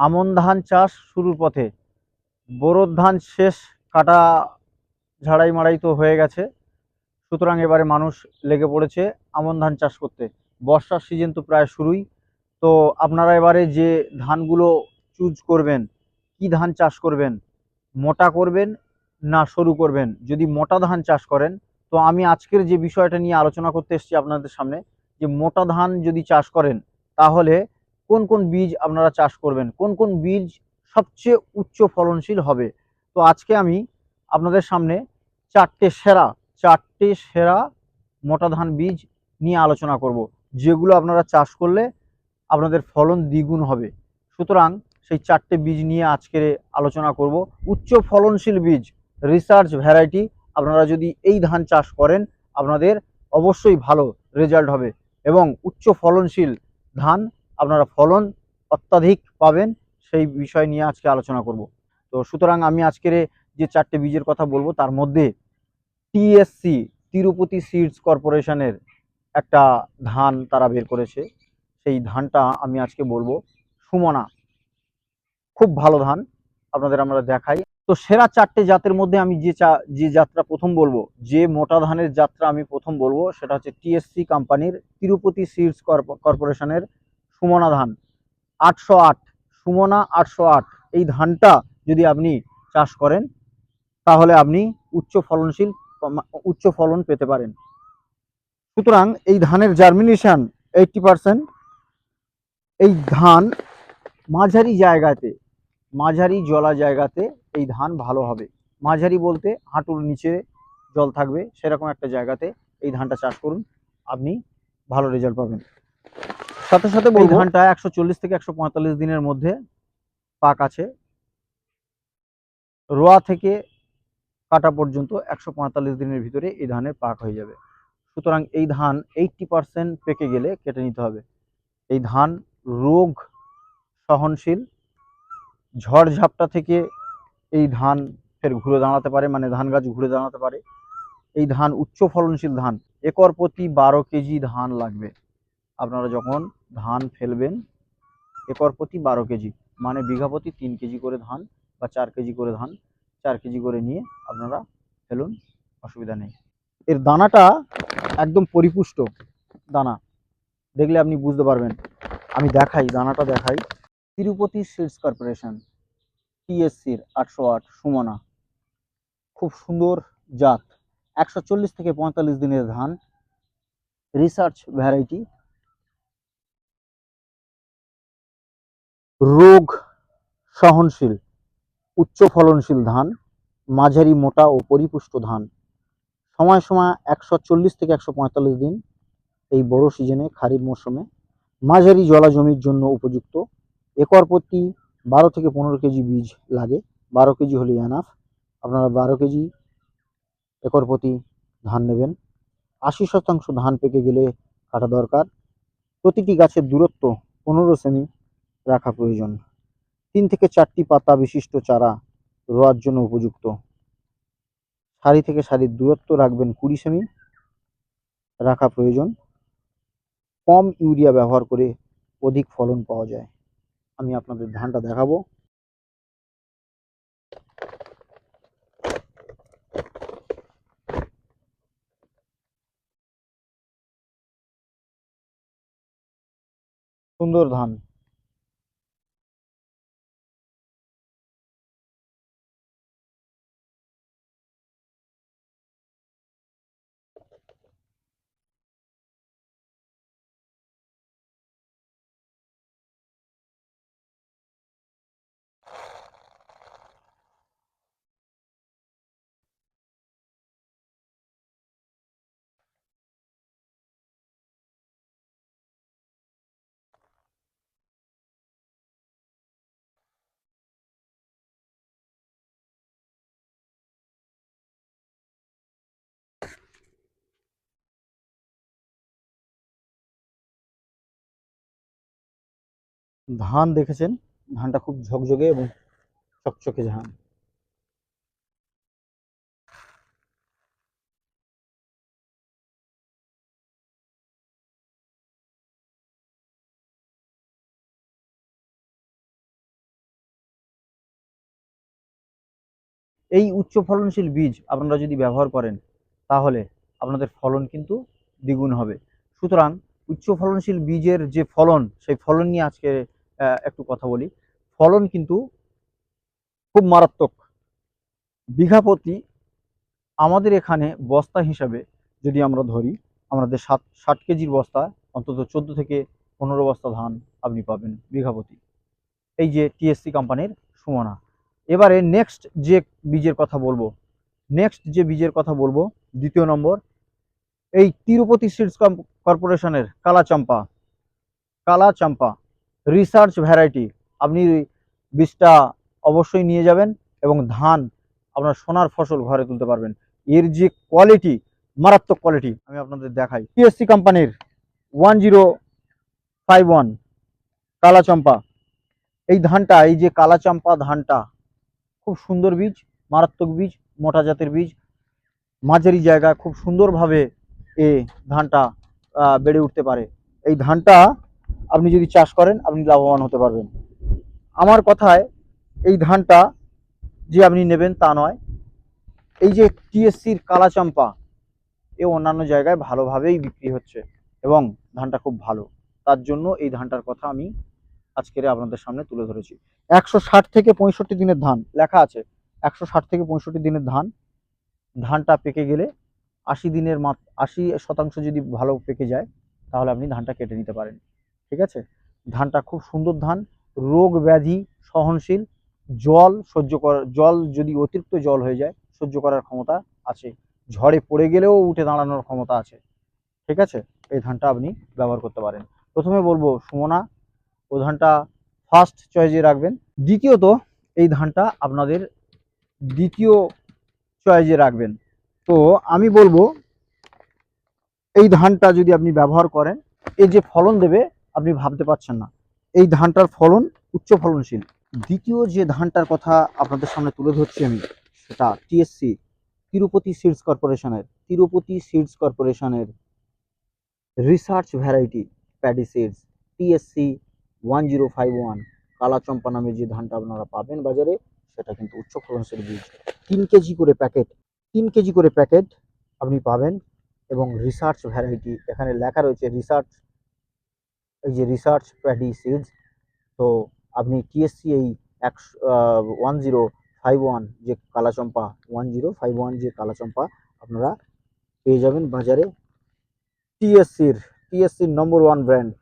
আমন ধান চাষ শুরুর পথে। বোরোর ধান শেষ, কাটা ঝাড়াই মাড়াই তো হয়ে গেছে। সুতরাং এবারে মানুষ লেগে পড়েছে আমন ধান চাষ করতে। বর্ষার সিজন তো প্রায় শুরুই। তো আপনারা এবারে যে ধানগুলো চুজ করবেন, কি ধান চাষ করবেন, মোটা করবেন না সরু করবেন? যদি মোটা ধান চাষ করেন, তো আমি আজকের যে বিষয়টা নিয়ে আলোচনা করতে এসেছি আপনাদের সামনে, যে মোটা ধান যদি চাষ করেন, তাহলে কোন কোন বীজ আপনারা চাষ করবেন, কোন কোন বীজ সবচেয়ে উচ্চ ফলনশীল হবে? তো আজকে আমি আপনাদের সামনে চারটে সেরা চারটে সেরা মোটা ধান বীজ নিয়ে আলোচনা করব, যেগুলো আপনারা চাষ করলে আপনাদের ফলন দ্বিগুণ হবে। সুতরাং সেই চারটে বীজ নিয়ে আজকে আলোচনা করব। উচ্চ ফলনশীল বীজ রিসার্চ ভ্যারাইটি আপনারা যদি এই ধান চাষ করেন, আপনাদের অবশ্যই ভালো রেজাল্ট হবে এবং উচ্চ ফলনশীল ধান আপনারা ফলন অত্যাধিক পাবেন, সেই বিষয় নিয়ে আজকে আলোচনা করব। তো সুতরাং আমি আজকের যে চারটে বীজের কথা বলব, তার মধ্যে টিএসসি তিরুপতি সিডস কর্পোরেশনের একটা ধান তারা বের করেছে। সেই ধানটা আমি আজকে বলব সুমনা। খুব ভালো ধান, আপনাদের আমরা দেখাই। তো সেরা চারটে জাতের মধ্যে আমি যে চা, যে যাত্রা প্রথম বলব, যে মোটা ধানের যাত্রা আমি প্রথম বলব, সেটা হচ্ছে টিএসসি কোম্পানির তিরুপতি সিডস কর্পোরেশনের সুমনা ধান। আটশো আট, সুমনা আটশো আট। এই ধানটা যদি আপনি চাষ করেন, তাহলে আপনি উচ্চ ফলনশীল, উচ্চ ফলন পেতে পারেন। সুতরাং এই ধানের জার্মিনেশন এইটটি পারসেন্ট এই ধান মাঝারি জায়গাতে, মাঝারি জলা জায়গাতে এই ধান ভালো হবে। মাঝারি বলতে হাঁটুর নিচে জল থাকবে, সেরকম একটা জায়গাতে এই ধানটা চাষ করুন। আপনি ভালো রেজাল্ট পাবেন। সাথে সাথে এই ধানটা একশো চল্লিশ থেকে একশো পঁয়তাল্লিশ দিনের মধ্যে পাক আছে। রোয়া থেকে কাটা পর্যন্ত একশো পঁয়তাল্লিশ দিনের ভিতরে এই ধানের পাক হয়ে যাবে। সুতরাং এই ধান এইটটি পারসেন্ট পেকে গেলে কেটে নিতে হবে। এই ধান রোগ সহনশীল ঝড় ঝাপটা থেকে এই ধান ফের ঘুরে দাঁড়াতে পারে মানে ধান গাছ ঘুরে দাঁড়াতে পারে। এই ধান উচ্চ ফলনশীল ধান একর প্রতি বারো কেজি ধান লাগবে। আপনারা যখন ধান ফেলবেন, একর প্রতি বারো কেজি মানে বিঘা প্রতি তিন কেজি করে ধান বা চার কেজি করে ধান, চার কেজি করে নিয়ে আপনারা ফেলুন, অসুবিধা নেই। এর দানাটা একদম পরিপুষ্ট দানা, দেখলে আপনি বুঝতে পারবেন। আমি দেখাই, দানাটা দেখাই। তিরুপতি সিডস কর্পোরেশন, টিএসসির আটশো আট সুমনা। খুব সুন্দর জাত, একশো চল্লিশ থেকে পঁয়তাল্লিশ দিনের ধান। রিসার্চ ভ্যারাইটি রোগ সহনশীল উচ্চ ফলনশীল ধান, মাঝারি মোটা ও পরিপুষ্ট ধান। সময় সময় একশো চল্লিশ থেকে একশো পঁয়তাল্লিশ দিন এই বড় সিজনে খারিফ মরশুমে মাঝারি জলা জমির জন্য উপযুক্ত। একর প্রতি বারো থেকে পনেরো কেজি বীজ লাগে, বারো কেজি হলে এনাফ আপনারা বারো কেজি একর প্রতি ধান নেবেন। আশি শতাংশ ধান পেকে গেলে কাটা দরকার। প্রতিটি গাছের দূরত্ব পনেরো সেমি রাখা প্রয়োজন। তিন থেকে চারটি পাতা বিশিষ্ট চারা রোয়ার জন্য উপযুক্ত। সারি থেকে সারির দূরত্ব রাখবেন কুড়ি সেমি রাখা প্রয়োজন। কম ইউরিয়া ব্যবহার করে অধিক ফলন পাওয়া যায়। আমি আপনাদের ধানটা দেখাবো। সুন্দর ধান। ধান দেখেছেন? ধানটা খুব ঝকঝকে এবং চকচকে ধান। এই উচ্চ ফলনশীল বীজ আপনারা যদি ব্যবহার করেন, তাহলে আপনাদের ফলন কিন্তু দ্বিগুণ হবে। সুতরাং উচ্চ ফলনশীল বীজের যে ফলন, সেই ফলন নিয়ে আজকে একটু কথা বলি। ফলন কিন্তু খুব মারাত্মক। বিঘা প্রতি আমাদের এখানে বস্তা হিসাবে যদি আমরা ধরি, আমাদের সাত, ষাট কেজির বস্তা, অন্তত চোদ্দ থেকে পনেরো বস্তা ধান আপনি পাবেন বিঘা প্রতি। এই যে টিএসসি কোম্পানির সুমনা। এবারে নেক্সট যে বীজের কথা বলব নেক্সট যে বীজের কথা বলব, দ্বিতীয় নম্বর, এই তিরুপতি সিডস কর্পোরেশনের কালা চাম্পা কালা চাম্পা রিসার্চ ভ্যারাইটি আপনি বীজটা অবশ্যই নিয়ে যাবেন এবং ধান আপনার সোনার ফসল ঘরে তুলতে পারবেন। এর যে কোয়ালিটি মারাত্মক কোয়ালিটি আমি আপনাদের দেখাই। টিএসসি কোম্পানির one zero five one Kala চম্পা এই ধানটা, এই যে কালা চাম্পা ধানটা, খুব সুন্দর বীজ, মারাত্মক বীজ, মোটা জাতের বীজ। মাঝারি জায়গা খুব সুন্দরভাবে এ ধানটা বেড়ে উঠতে পারে। এই ধানটা আপনি যদি চাষ করেন, আপনি লাভবান হতে পারবেন। আমার কথায়, এই ধানটা যে আপনি নেবেন তা নয়। এই যে টিএসসির কালা চাম্পা এ অন্যান্য জায়গায় ভালোভাবেই বিক্রি হচ্ছে এবং ধানটা খুব ভালো। তার জন্য এই ধানটার কথা আমি আজকের আপনাদের সামনে তুলে ধরেছি। একশো ষাট থেকে পঁয়ষট্টি দিনের ধান, লেখা আছে, একশো ষাট থেকে পঁয়ষট্টি দিনের ধান। ধানটা পেকে গেলে আশি দিনের মাত আশি শতাংশ যদি ভালো পেকে যায়, তাহলে আপনি ধানটা কেটে নিতে পারেন। ঠিক আছে? ধানটা খুব সুন্দর ধান, রোগ ব্যাধি সহনশীল, জল সহ্য করার জল যদি অতিরিক্ত জল হয়ে যায়, সহ্য করার ক্ষমতা আছে। ঝড়ে পড়ে গেলেও উঠে দাঁড়ানোর ক্ষমতা আছে। ঠিক আছে? এই ধানটা আপনি ব্যবহার করতে পারেন। প্রথমে বলব সুমনা। ও ধানটা ফার্স্ট চয়েসে রাখবেন। দ্বিতীয়ত, এই ধানটা আপনাদের দ্বিতীয় চয়েসে রাখবেন। তো আমি বলব, এই ধানটা যদি আপনি ব্যবহার করেন এই যে ফলন দেবে আপনি ভাবতে পারছেন না। এই ধানটার ফলন উচ্চ ফলনশীল। দ্বিতীয় যে ধানটার কথা আপনাদের সামনে তুলে ধরছি আমি, সেটা টিএসসি তিরুপতি সিডস কর্পোরেশনের, তিরুপতি সিডস কর্পোরেশনের research variety paddy seeds TSC one zero five one Kala Champa নামে যে ধানটা আপনারা পাবেন বাজারে, সেটা কিন্তু উচ্চ ফলনশীল বীজ। তিন কেজি করে প্যাকেট, তিন কেজি করে প্যাকেট আপনি পাবেন এবং রিসার্চ ভ্যারাইটি এখানে লেখা রয়েছে রিসার্চ এই যে রিসার্চ প্যাডি সিডস তো আপনি টিএসসি এই একশো ওয়ান জিরো ফাইভ ওয়ান যে Kalachampa one zero five one যে কালাচম্পা আপনারা পেয়ে যাবেন বাজারে টিএসসির টিএসসির নম্বর ওয়ান ব্র্যান্ড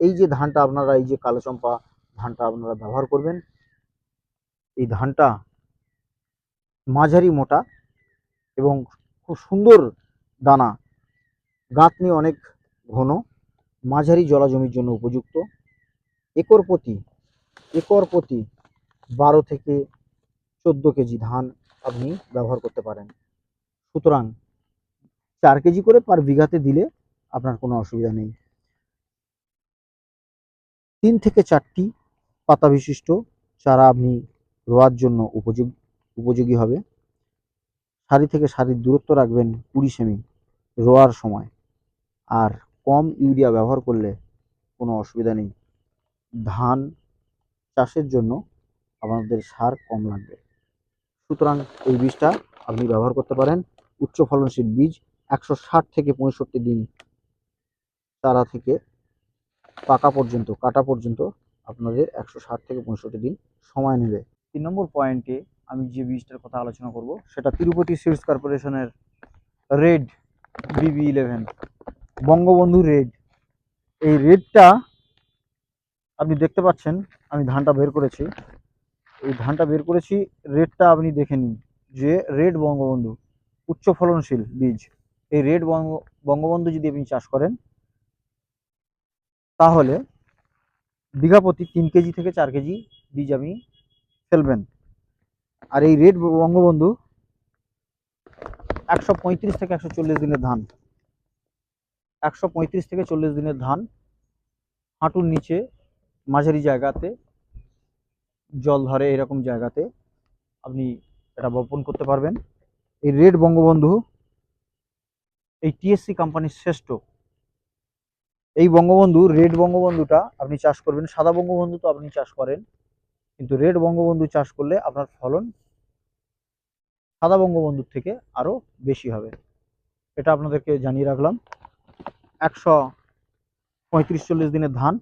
এই যে ধানটা আপনারা, এই যে কালোচম্পা ধানটা আপনারা ব্যবহার করবেন, এই ধানটা মাঝারি মোটা এবং খুব সুন্দর দানা। গাঁথনি অনেক ঘন। মাঝারি জলা জমির জন্য উপযুক্ত। একর প্রতি একর প্রতি বারো থেকে চোদ্দ কেজি ধান আপনি ব্যবহার করতে পারেন। সুতরাং চার কেজি করে পার বিঘাতে দিলে আপনার কোনো অসুবিধা নেই। তিন থেকে চারটি পাতা বিশিষ্ট চারা আপনি রোয়ার জন্য উপযোগ উপযোগী হবে। সারি থেকে সারির দূরত্ব রাখবেন কুড়ি সেমি রোয়ার সময়। আর কম ইউরিয়া ব্যবহার করলে কোনো অসুবিধা নেই। ধান চাষের জন্য আপনাদের সার কম লাগবে। সুতরাং এই বীজটা আপনি ব্যবহার করতে পারেন। উচ্চ ফলনশীল বীজ একশো ষাট থেকে পঁয়ষট্টি দিন চারা থেকে পাকা পর্যন্ত, কাটা পর্যন্ত আপনাদের একশো ষাট থেকে পঁয়ষট্টি দিন সময় নেবে। তিন নম্বর পয়েন্টে আমি যে বীজটার কথা আলোচনা করব, সেটা তিরুপতি সিডস কর্পোরেশনের red BB eleven. Bangabandhu red. এই রেডটা আপনি দেখতে পাচ্ছেন, আমি ধানটা বের করেছি। এই ধানটা বের করেছি, রেডটা আপনি দেখে নিন যে রেড বঙ্গবন্ধু, উচ্চ ফলনশীল বীজ। এই রেড বঙ্গ, বঙ্গবন্ধু যদি আপনি চাষ করেন, তাহলে বিঘা প্রতি তিন কেজি থেকে চার কেজি বীজ আপনি ফেলবেন। আর এই রেড বঙ্গবন্ধু একশো পঁয়ত্রিশ থেকে একশো চল্লিশ দিনের ধান। একশো পঁয়ত্রিশ থেকে চল্লিশ দিনের ধান হাঁটুর নিচে মাঝারি জায়গাতে, জল ধরে এরকম জায়গাতে আপনি এটা বপন করতে পারবেন। এই রেড বঙ্গবন্ধু, এই টিএসসি কোম্পানির শ্রেষ্ঠ। এই বঙ্গবন্ধু, রেড বঙ্গবন্ধুটা আপনি চাষ করবেন, সাদা বঙ্গবন্ধু তো আপনি চাষ করেন, কিন্তু রেড বঙ্গবন্ধু চাষ করলে আপনার ফলন সাদা বঙ্গবন্ধুর থেকে আরও বেশি হবে। এটা আপনাদেরকে জানিয়ে রাখলাম। একশো পঁয়ত্রিশ চল্লিশ দিনের ধান।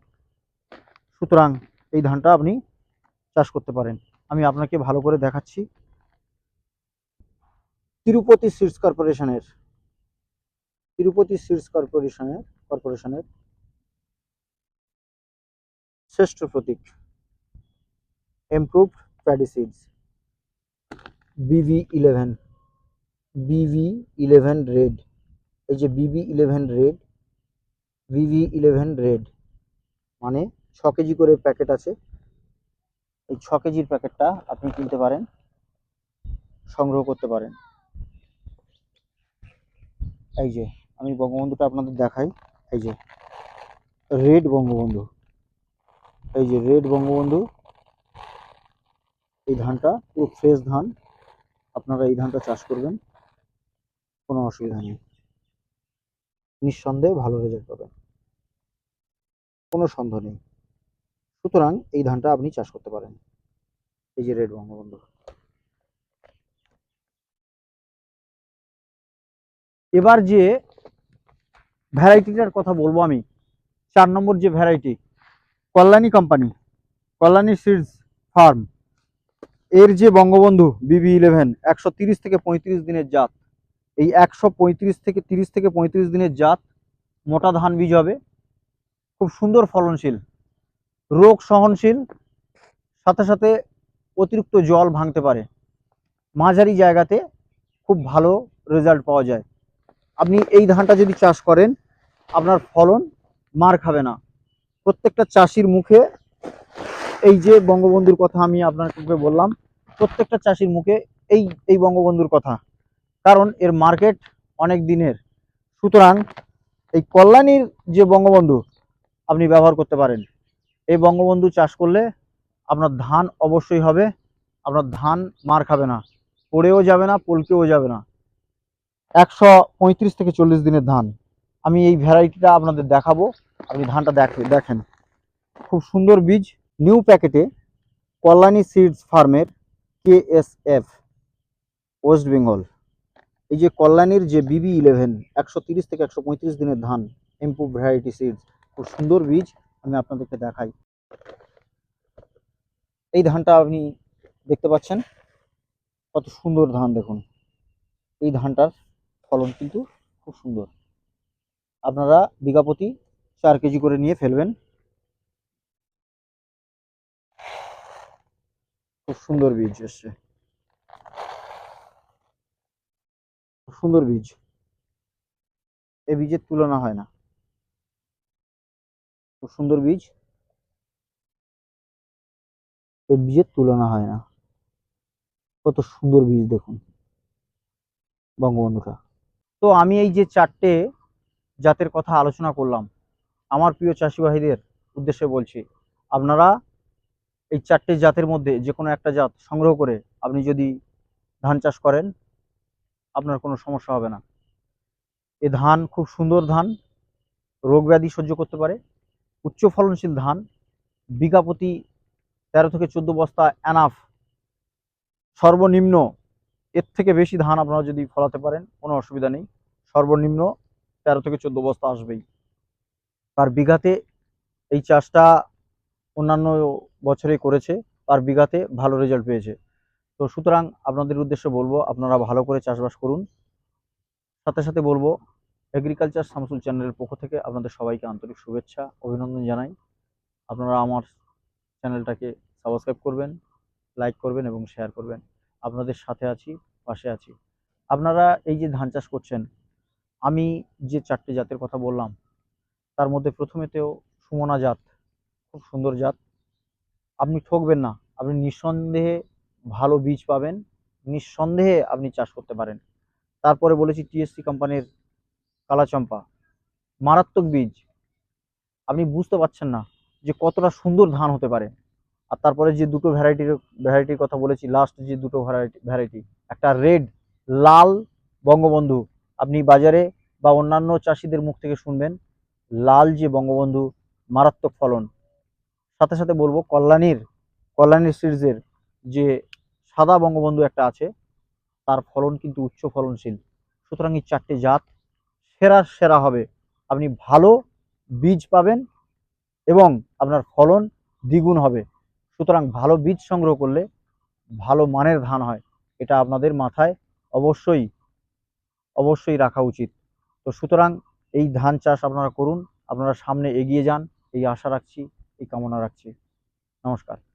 সুতরাং এই ধানটা আপনি চাষ করতে পারেন। আমি আপনাকে ভালো করে দেখাচ্ছি। তিরুপতি সিডস কর্পোরেশনের, তিরুপতি সিডস কর্পোরেশনের কর্পোরেশনের শ্রেষ্ঠ প্রতীক improved paddy seeds BV eleven BV eleven red এই যে BB eleven red BV eleven red মানে ছ কেজি করে প্যাকেট আছে। এই ছ কেজির প্যাকেটটা আপনি কিনতে পারেন, সংগ্রহ করতে পারেন। এই যে, আমি বঙ্গবন্ধুটা আপনাদের দেখাই। এই যে রেড বঙ্গবন্ধু। এই যে রেড বঙ্গবন্ধু। এই ধানটা, পুরো ফ্রেশ ধান। আপনারা এই ধানটা চাষ করবেন, কোনো অসুবিধা নেই। নিঃসন্দেহে ভালো রেজাল্ট পাবেন। কোনো সন্দেহ নেই। সুতরাং এই ধানটা আপনি চাষ করতে পারেন। এই যে রেড বঙ্গবন্ধু। এবার যে ভ্যারাইটিটার কথা বলব আমি, চার নম্বর যে variety Kalyani company Kalyani seeds farm এর যে বঙ্গবন্ধু বিবি ইলেভেন একশো থেকে পঁয়ত্রিশ দিনের জাত। এই একশো পঁয়ত্রিশ থেকে তিরিশ থেকে পঁয়ত্রিশ দিনের জাত মোটা ধান বীজ হবে। খুব সুন্দর ফলনশীল, রোগ সহনশীল, সাথে সাথে অতিরিক্ত জল ভাঙতে পারে। মাঝারি জায়গাতে খুব ভালো রেজাল্ট পাওয়া যায়। আপনি এই ধানটা যদি চাষ করেন, আপনার ফলন মার খাবে না। প্রত্যেকটা চাষির মুখে, এই যে বঙ্গবন্ধুর কথা আমি আপনাকে বললাম, প্রত্যেকটা চাষির মুখে এই এই বঙ্গবন্ধুর কথা। কারণ এর মার্কেট অনেক দিনের। সুতরাং এই কল্যাণীর যে বঙ্গবন্ধু, আপনি ব্যবহার করতে পারেন। এই বঙ্গবন্ধু চাষ করলে আপনার ধান অবশ্যই হবে, আপনার ধান মার খাবে না, পড়েও যাবে না, পলকেও যাবে না। একশো পঁয়ত্রিশ থেকে চল্লিশ দিনের ধান। আমি এই ভ্যারাইটিটা আপনাদের দেখাবো, আপনি ধানটা দেখে, দেখেন। খুব সুন্দর বীজ নিউ প্যাকেটে কল্যাণী সিডস ফার্মের K S F West Bengal এই যে কল্যাণীর যে বিবি ইলেভেন একশো তিরিশ থেকে একশো পঁয়ত্রিশ দিনের ধান ইম্প্রুভ ভ্যারাইটি সিডস খুব সুন্দর বীজ, আমি আপনাদেরকে দেখাই। এই ধানটা আপনি দেখতে পাচ্ছেন, কত সুন্দর ধান দেখুন। এই ধানটার ফলন কিন্তু খুব সুন্দর। আপনারা বিঘা প্রতি চার কেজি করে নিয়ে ফেলবেন। খুব সুন্দর বীজ এসছে। সুন্দর বীজ। এই বীজের তুলনা হয় না। খুব সুন্দর বীজ। এই বীজের তুলনা হয় না। কত সুন্দর বীজ দেখুন, বঙ্গবন্ধুটা। তো আমি এই যে চারটে জাতের কথা আলোচনা করলাম, আমার প্রিয় চাষিবাহীদের উদ্দেশ্যে বলছি, আপনারা এই চারটে জাতের মধ্যে যে কোনো একটা জাত সংগ্রহ করে আপনি যদি ধান চাষ করেন আপনার কোনো সমস্যা হবে না। এ ধান খুব সুন্দর ধান, রোগ ব্যাধি সহ্য করতে পারে। উচ্চ ফলনশীল ধান, বিঘা প্রতি তেরো থেকে চোদ্দ বস্তা অ্যানাফ সর্বনিম্ন, এর থেকে বেশি ধান আপনারা যদি ফলাতে পারেন, কোনো অসুবিধা নেই। সর্বনিম্ন তেরো থেকে চোদ্দ বস্তা আসবেই। আর বিঘাতে এই চাষটা অন্যান্য বছরে করেছে, আর বিঘাতে ভালো রেজাল্ট পেয়েছে। তো সুতরাং আপনাদের উদ্দেশ্যে বলব, আপনারা ভালো করে চাষবাস করুন। সাথে সাথে বলব এগ্রিকালচার সামসুল চ্যানেলের পক্ষ থেকে আপনাদের সবাইকে আন্তরিক শুভেচ্ছা, অভিনন্দন জানাই। আপনারা আমার চ্যানেলটাকে সাবস্ক্রাইব করবেন লাইক করবেন এবং শেয়ার করবেন। আপনাদের সাথে আছি, পাশে আছি। আপনারা এই যে ধান চাষ করছেন, আমি যে চারটে জাতের কথা বললাম, তার মধ্যে প্রথমেতেও সুমনা জাত, খুব সুন্দর জাত। আপনি ঠকবেন না, আপনি নিঃসন্দেহে ভালো বীজ পাবেন। নিঃসন্দেহে আপনি চাষ করতে পারেন। তারপরে বলেছি টিএসসি কোম্পানির কালাচম্পা। মারাত্মক বীজ। আপনি বুঝতে পারছেন না যে কতটা সুন্দর ধান হতে পারে। আর তারপরে যে দুটো ভ্যারাইটির ভ্যারাইটির কথা বলেছি লাস্ট যে দুটো ভ্যারাইটি ভ্যারাইটি একটা রেড লাল বঙ্গবন্ধু। আপনি বাজারে বা অন্যান্য চাষিদের মুখ থেকে শুনবেন, লাল যে বঙ্গবন্ধু, মারাত্মক ফলন। সাথে সাথে বলব কল্যাণীর কল্যাণীর সিরিজের যে সাদা বঙ্গবন্ধু একটা আছে, তার ফলন কিন্তু উচ্চ ফলনশীল। সুতরাং এই চারটে জাত সেরা সেরা হবে। আপনি ভালো বীজ পাবেন এবং আপনার ফলন দ্বিগুণ হবে। সুতরাং ভালো বীজ সংগ্রহ করলে ভালো মানের ধান হয়, এটা আপনাদের মাথায় অবশ্যই অবশ্যই রাখা উচিত। তো সুতরাং এই ধান চাষ আপনারা করুন, আপনারা সামনে এগিয়ে যান, এই আশা রাখছি, এই কামনা রাখছি। নমস্কার।